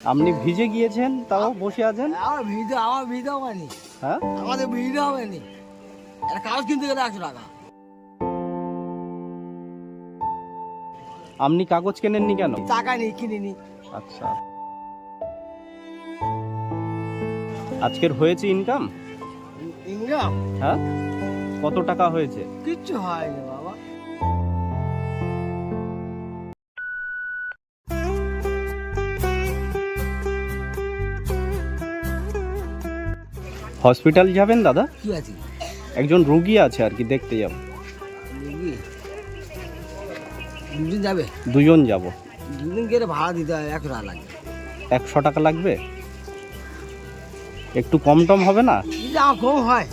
আপনি ভিজে গিয়েছেন তাও বসে আছেন? আমার আমার হবে হ্যাঁ? আমাদের ভিড়তে হবে একটা কাগজ কিনতে গেলে একশো টাকা। আপনি কাগজ কেনেননি কেন? টাকা নেই কিনিনি। আচ্ছা। আজকের হয়েছে ইনকাম ইনকাম হ্যাঁ? কত টাকা হয়েছে? কিচ্ছু হয়নি হসপিটাল যাবেন দাদা? কি আছে? একজন রুগী আছে আর কি দেখতে যাব? দুদিন যাবে? দুজন যাব। দুদিন গেলে ভাড়া দিতে হবে একশো টাকা লাগে একশো টাকা লাগবে? একটু কম টম হবে না? আমার কম হয়।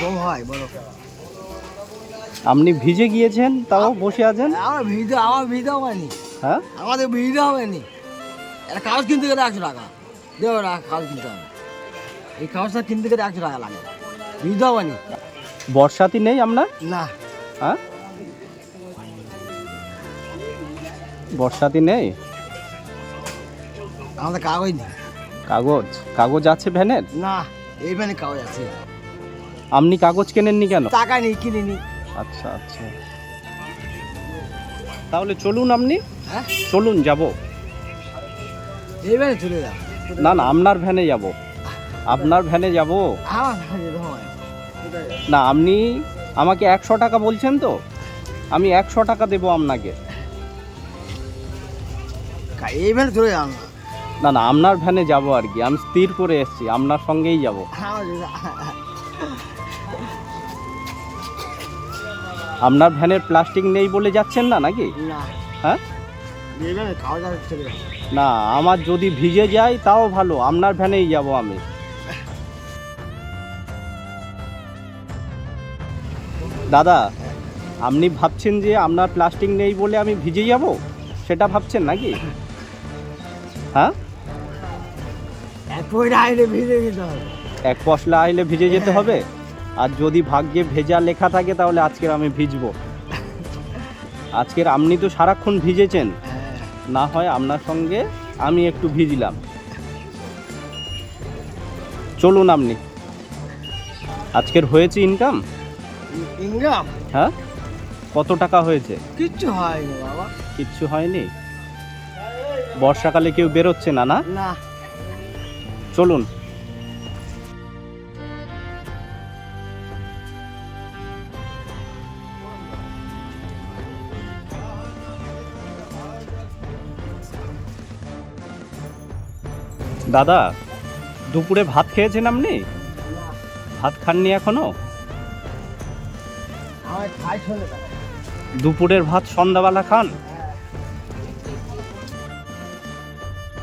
কম হয় বলো। আপনি ভিজে গিয়েছেন তাও বসে আছেন? আমার ভিড়তে আমার ভিড়তে হবে নি হ্যাঁ? আমাদের ভিজে হবে নি একটা কাগজ কিনতে গেলে একশো টাকা। দেবো টাকা কাগজ কিনতে হবে। এই কাগজটা কিনতে গেলে একশো টাকা লাগে। হবে নি? বর্ষাতি নেই আপনার না। হ্যাঁ? বর্ষাতি নেই? আমাদের কাগজ নেই। কাগজ? কাগজ আছে ভ্যানের? না এইখানে কাগজ আছে। আপনি কাগজ কেনেননি কেন? টাকা নেই কিনিনি। আচ্ছা আচ্ছা। তাহলে চলুন আপনি। হ্যাঁ? চলুন যাব। এইখানে চলে যাও না না আপনার ভ্যানে যাব। আপনার ভ্যানে যাব? না আপনি আমাকে একশো টাকা বলছেন তো? আমি একশো টাকা দেবো আপনাকে। চলে না। না আপনার ভ্যানে যাব আর কি। আমি স্থির করে এসেছি আপনার সঙ্গেই যাব। আপনার ভ্যানের প্লাস্টিক নেই বলে যাচ্ছেন না নাকি? না। হ্যাঁ? না আমার যদি ভিজে যায় তাও ভালো আপনার ভ্যানেই যাব আমি। দাদা আপনি ভাবছেন যে আপনার প্লাস্টিক নেই বলে আমি ভিজে যাব? সেটা ভাবছেন নাকি? হ্যাঁ? এক আইলে ভিজে যেতে হবে। এক পশলা আইলে ভিজে যেতে হবে? আর যদি ভাগ্যে ভেজা লেখা থাকে তাহলে আজকের আমি ভিজবো। আজকের আপনি তো সারাক্ষণ ভিজেছেন। না হয় আপনার সঙ্গে আমি একটু ভিজলাম। চলুন আপনি। আজকের হয়েছে ইনকাম ইনকাম? হ্যাঁ? কত টাকা হয়েছে? কিচ্ছু হয়নি বাবা। কিচ্ছু হয়নি? বর্ষাকালে কেউ বেরোচ্ছে না না? না। চলুন। দাদা দুপুরে ভাত খেয়েছেন আপনি? ভাত খাননি এখনও? দুপুরের ভাত সন্ধ্যাবেলা খান?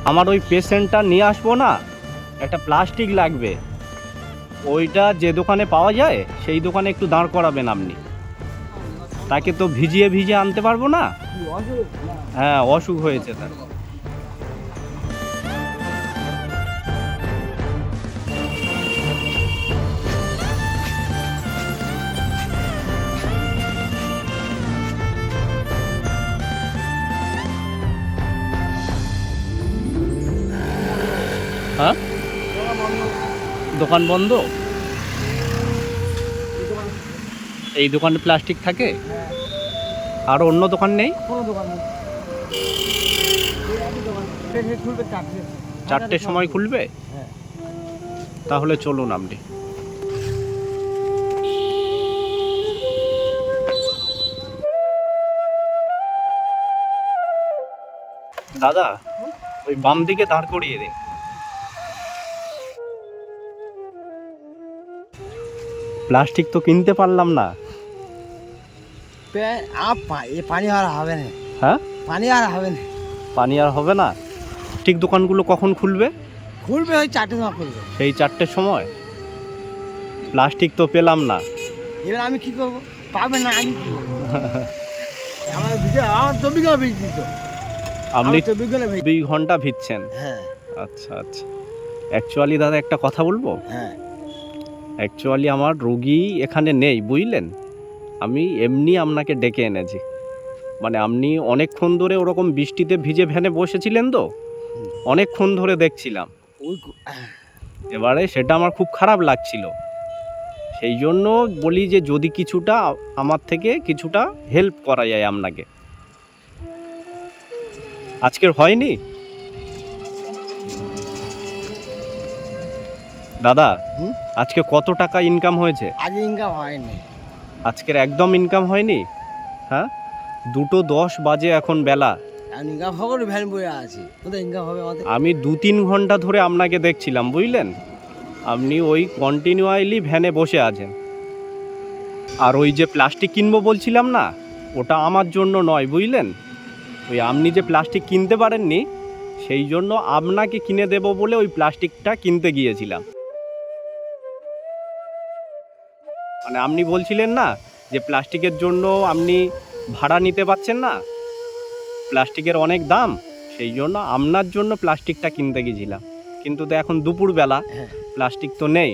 আমার ওই পেশেন্টটা নিয়ে আসব না, একটা প্লাস্টিক লাগবে। ওইটা যে দোকানে পাওয়া যায়, সেই দোকানে একটু দাঁড় করাবেন আপনি। তাকে তো ভিজিয়ে ভিজিয়ে আনতে পারব না? হ্যাঁ অসুখ হয়েছে তার। দোকান বন্ধ? এই দোকানে প্লাস্টিক থাকে? আর অন্য দোকান নেই? চারটের সময় খুলবে? হ্যাঁ। তাহলে চলুন আপনি। দাদা ওই বাম দিকে দাঁড় করিয়ে দিন। প্লাস্টিক তো কিনতে পারলাম না। পানি আর হবে না। হ্যাঁ? পানি আর হবে না। পানি আর হবে না? ঠিক দোকানগুলো কখন খুলবে? খুলবে ওই চারটে সময় খুলবে। সেই চারটের সময়? প্লাস্টিক তো পেলাম না। এবার আমি কি করব? পাবে না আমি? আমার আমার তো বিঘা ভিজ আপনি বিঘা ভিজ দুই ঘণ্টা ভিজছেন? হ্যাঁ। আচ্ছা আচ্ছা। অ্যাকচুয়ালি দাদা একটা কথা বলব? হ্যাঁ। অ্যাকচুয়ালি আমার রোগী এখানে নেই বুঝলেন? আমি এমনি আপনাকে ডেকে এনেছি। মানে আপনি অনেকক্ষণ ধরে ওরকম বৃষ্টিতে ভিজে ভ্যানে বসেছিলেন তো? অনেকক্ষণ ধরে দেখছিলাম। এবারে সেটা আমার খুব খারাপ লাগছিল। সেই জন্য বলি যে যদি কিছুটা আমার থেকে কিছুটা হেল্প করা যায় আপনাকে। আজকের হয়নি? দাদা আজকে কত টাকা ইনকাম হয়েছে? আজ ইনকাম হয়নি। আজকের একদম ইনকাম হয়নি? হ্যাঁ? দুটো দশ বাজে এখন বেলা। ইনকাম হবে ভ্যান বয়ে আছে। কোথায় ইনকাম হবে আমাদের? আমি দু তিন ঘণ্টা ধরে আপনাকে দেখছিলাম বুঝলেন? আপনি ওই কন্টিনিউয়ালি ভ্যানে বসে আছেন। আর ওই যে প্লাস্টিক কিনবো বলছিলাম না ওটা আমার জন্য নয় বুঝলেন? ওই আপনি যে প্লাস্টিক কিনতে পারেননি সেই জন্য আপনাকে কিনে দেব বলে ওই প্লাস্টিকটা কিনতে গিয়েছিলাম। মানে আপনি বলছিলেন না যে প্লাস্টিকের জন্য আপনি ভাড়া নিতে পারছেন না? প্লাস্টিকের অনেক দাম সেই জন্য আপনার জন্য প্লাস্টিকটা কিনতে গেছিলাম। কিন্তু তো এখন দুপুরবেলা হ্যাঁ। প্লাস্টিক তো নেই।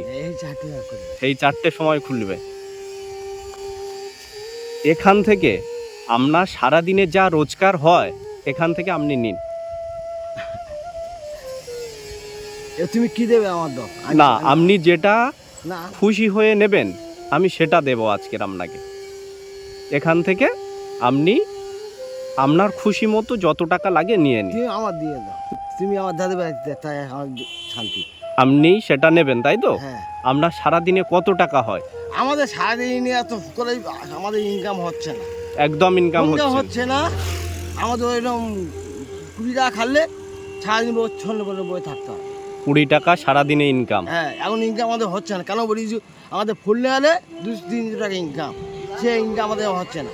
সেই চারটে সময় খুলবে। এখান থেকে আপনার সারাদিনে যা রোজগার হয় এখান থেকে আপনি নিন। এ তুমি কি দেবে আমার না আপনি যেটা খুশি হয়ে নেবেন আমি সেটা দেব আজকের আপনাকে। এখান থেকে আপনি আপনার খুশি মতো যত টাকা লাগে নিয়ে নিন। তুমি আমার দিয়ে দাও। তুমি আমার দাদা তাই আমার শান্তি। আপনি সেটা নেবেন তাই তো? হ্যাঁ। আপনার সারাদিনে কত টাকা হয়? আমাদের সারাদিন এত করে আমাদের ইনকাম হচ্ছে না। একদম ইনকাম হচ্ছে। না। আমাদের ওইরকম কুড়ি টাকা খাললে সারাদিন ছন্ন করে বই থাকতে হবে কুড়ি টাকা সারাদিনে ইনকাম হ্যাঁ এখন ইনকাম আমাদের হচ্ছে না। কেন বলি আমাদের ফুল নেওয়ালে দু তিনশো টাকা ইনকাম সে ইনকাম আমাদের হচ্ছে না।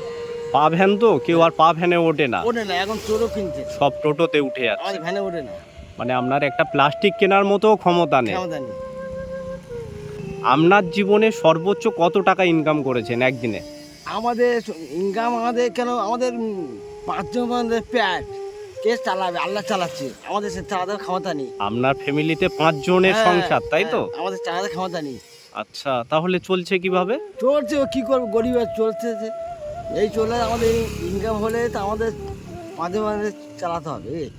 পা ভ্যান তো কেউ আর পা ভ্যানে ওঠে না। ওঠে না এখন চোরও কিনছে। সব টোটোতে উঠে যাচ্ছে আমাদের ভ্যানে ওঠে না। মানে আপনার একটা প্লাস্টিক কেনার মতো ক্ষমতা নেই। ক্ষমতা নেই। আপনার জীবনে সর্বোচ্চ কত টাকা ইনকাম করেছেন একদিনে? আমাদের ইনকাম আমাদের কেন আমাদের পাঁচজন আমাদের প্যাট। কে চালাবে? আল্লাহ চালাচ্ছে। আমাদের সে চালাতে ক্ষমতা নেই। আপনার ফ্যামিলিতে পাঁচ জনের হ্যাঁ, সংসার তাই তো? হ্যাঁ, আমাদের চালাতে ক্ষমতা নেই। আচ্ছা তাহলে চলছে কীভাবে? চলছে কী করব? গরিব চলছে যে। এই চলে আমাদের ইনকাম হলে তো আমাদের মাঝে মাঝে চালাতে হবে।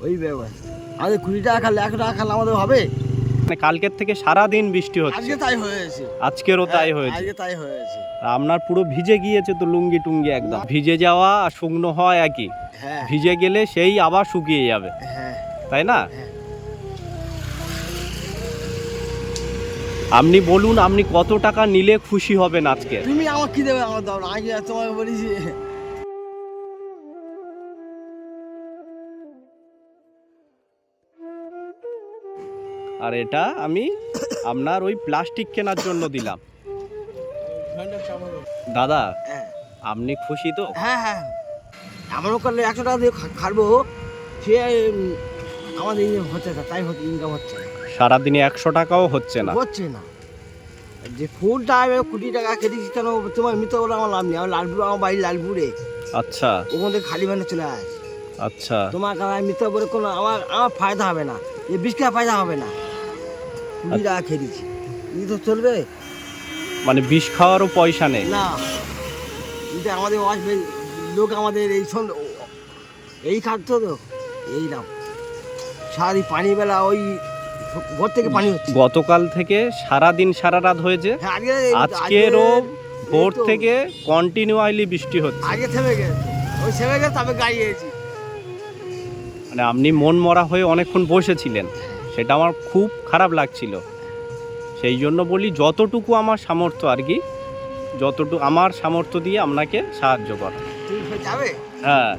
ওই ব্যবস্থা। আমাদের কুড়ি টাকা খালে একশো টাকা খালে আমাদের হবে? কালকের থেকে সারা দিন বৃষ্টি হচ্ছে। আজকে তাই হয়েছে। আজকেরও তাই হ্যাঁ, হয়েছে। আজকে তাই হয়েছে। আপনার পুরো ভিজে গিয়েছে তো লুঙ্গি টুঙ্গি একদম। ভিজে যাওয়া আর শুকনো হওয়া একই। হ্যাঁ। ভিজে গেলে সেই আবার শুকিয়ে যাবে। হ্যাঁ। তাই না? হ্যাঁ। আপনি বলুন আপনি কত টাকা নিলে খুশি হবেন আজকে? তুমি আমার কি দেবে আমার দাও আগে তোমাকে বলেছি। আর এটা আমি আপনার ওই প্লাস্টিক কেনার জন্য দিলাম। দাদা হ্যাঁ। আপনি খুশি তো? হ্যাঁ হ্যাঁ। আমারও করলে একশো টাকা দিয়ে খাব সে আমাদের ইনকাম হচ্ছে না তাই হচ্ছে ইনকাম হচ্ছে না। সারাদিনে একশো টাকাও হচ্ছে না। হচ্ছে না। যে ফুলটা আমি কোটি টাকা কেটেছি কেন তোমার মিথ্যা বলে আমার লাভ নেই। আমার লালপুর আমার বাড়ি লালপুরে আচ্ছা। ওখান থেকে খালি মানে চলে আসে আচ্ছা। তোমার কাছে মিথ্যা বলে কোনো আমার আমার ফায়দা হবে না। এই বিশ টাকা ফায়দা হবে না। কুড়ি খেয়েছি এই তো চলবে? মানে বিষ খাওয়ারও পয়সা নেই? না। এটা আমাদের আসবে লোক আমাদের এই সন্ধ্যে এই খাদ্য তো এই নাম সারাদিন পানি বেলা ওই ঘর থেকে পানি হচ্ছে। গতকাল থেকে সারা দিন সারা রাত হয়েছে। হ্যাঁ, আজকে আজকেরও আজকে- ভোর থেকে কন্টিনিউয়ালি বৃষ্টি হচ্ছে। আগে থেমে গেছে। ওই থেমে গেছে তবে গাড়ি মানে আপনি মন মরা হয়ে অনেকক্ষণ বসেছিলেন। সেটা আমার খুব খারাপ লাগছিল। সেই জন্য বলি যতটুকু আমার সামর্থ্য আর কি যতটুকু আমার সামর্থ্য দিয়ে আপনাকে সাহায্য করা। হ্যাঁ।